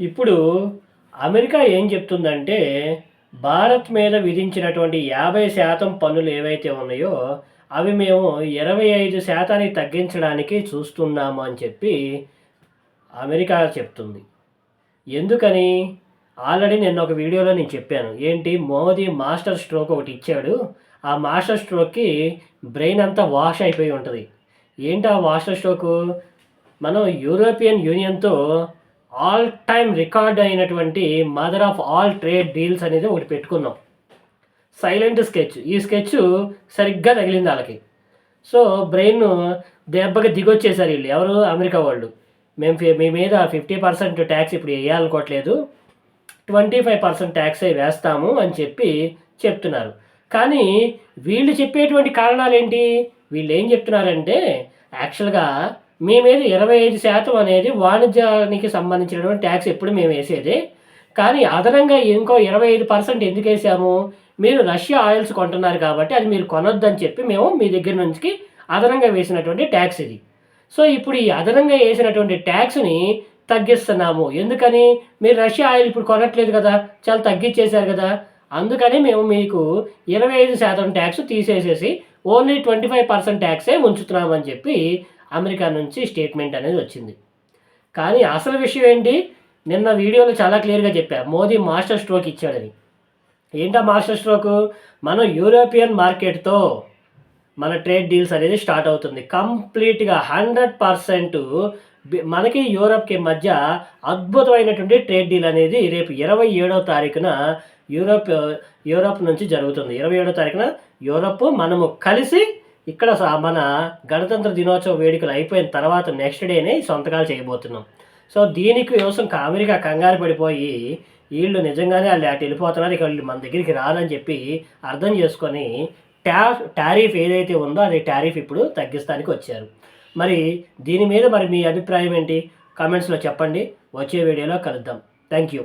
ఇప్పుడు అమెరికా ఏం చెప్తుందంటే భారత్ మీద విధించినటువంటి యాభై శాతం పన్నులు ఏవైతే ఉన్నాయో అవి మేము ఇరవై ఐదు శాతానికి తగ్గించడానికి చూస్తున్నాము అని చెప్పి అమెరికా చెప్తుంది. ఎందుకని? ఆల్రెడీ నేను ఒక వీడియోలో నేను చెప్పాను. ఏంటి? మోదీ మాస్టర్ స్ట్రోక్ ఒకటి ఇచ్చాడు. ఆ మాస్టర్ స్ట్రోక్కి బ్రెయిన్ అంతా వాష్ అయిపోయి ఉంటుంది. ఏంటి ఆ మాస్టర్ స్ట్రోకు? మనం యూరోపియన్ యూనియన్తో ఆల్ టైమ్ రికార్డ్ అయినటువంటి mother of all trade deals అనేది ఒకటి పెట్టుకున్నాం. Silent sketch. ఈ స్కెచ్ సరిగ్గా తగిలింది వాళ్ళకి. సో బ్రెయిన్ దెబ్బకి దిగొచ్చేసారు వీళ్ళు. ఎవరు? అమెరికా వాళ్ళు. మేము మీ మీద ఫిఫ్టీ పర్సెంట్ ట్యాక్స్ ఇప్పుడు వేయాలనుకోవట్లేదు. ట్వంటీ ఫైవ్ పర్సెంట్ ట్యాక్స్ వేస్తాము అని చెప్పి చెప్తున్నారు. కానీ వీళ్ళు చెప్పేటువంటి కారణాలు ఏంటి వీళ్ళు ఏం చెప్తున్నారంటే యాక్చువల్గా మీ మీద ఇరవై ఐదు శాతం అనేది వాణిజ్యానికి సంబంధించినటువంటి ట్యాక్స్ ఎప్పుడు మేము వేసేది. కానీ అదనంగా ఇంకో ఇరవై ఐదు పర్సెంట్ ఎందుకు వేసాము? మీరు రష్యా ఆయిల్స్ కొంటున్నారు కాబట్టి అది మీరు కొనొద్దని చెప్పి మేము మీ దగ్గర నుంచి అదనంగా వేసినటువంటి ట్యాక్స్ ఇది. సో ఇప్పుడు ఈ అదనంగా వేసినటువంటి ట్యాక్స్ని తగ్గిస్తున్నాము. ఎందుకని? మీరు రష్యా ఆయిల్ ఇప్పుడు కొనట్లేదు కదా చాలా తగ్గించేశారు కదా. అందుకని మేము మీకు ఇరవై ఐదు శాతం ట్యాక్స్ తీసేసేసి ఓన్లీ ట్వంటీ ఫైవ్ పర్సెంట్ ట్యాక్సే ఉంచుతున్నామని చెప్పి అమెరికా నుంచి స్టేట్మెంట్ అనేది వచ్చింది. కానీ అసలు విషయం ఏంటి? నిన్న వీడియోలో చాలా క్లియర్గా చెప్పా. మోదీ మాస్టర్ స్ట్రోక్ ఇచ్చాడని. ఏంటా మాస్టర్ స్ట్రోక్? మనం యూరోపియన్ మార్కెట్తో మన ట్రేడ్ డీల్స్ అనేది స్టార్ట్ అవుతుంది. కంప్లీట్గా హండ్రెడ్ పర్సెంట్ మనకి యూరప్కి మధ్య అద్భుతమైనటువంటి ట్రేడ్ డీల్ అనేది రేపు ఇరవై ఏడవ తారీఖున యూరోప్ యూరోప్ నుంచి జరుగుతుంది. ఇరవై ఏడవ తారీఖున యూరప్ మనము కలిసి ఇక్కడ స- మన గణతంత్ర దినోత్సవ వేడుకలు అయిపోయిన తర్వాత నెక్స్ట్ డేనే సొంతకాలు చేయబోతున్నాం. సో దీనికి కోసం అమెరికా కంగారు పడిపోయి వీళ్ళు నిజంగానే వాళ్ళు అటు వెళ్ళిపోతున్నారు ఇక వీళ్ళు మన దగ్గరికి రాదని చెప్పి అర్థం చేసుకొని ట్యా టారిఫ్ ఏదైతే ఉందో అది టారిఫ్ ఇప్పుడు తగ్గిస్తానికి వచ్చారు. మరి దీని మీద మరి మీ అభిప్రాయం ఏంటి? కామెంట్స్లో చెప్పండి. వచ్చే వీడియోలో కలుద్దాం. Thank you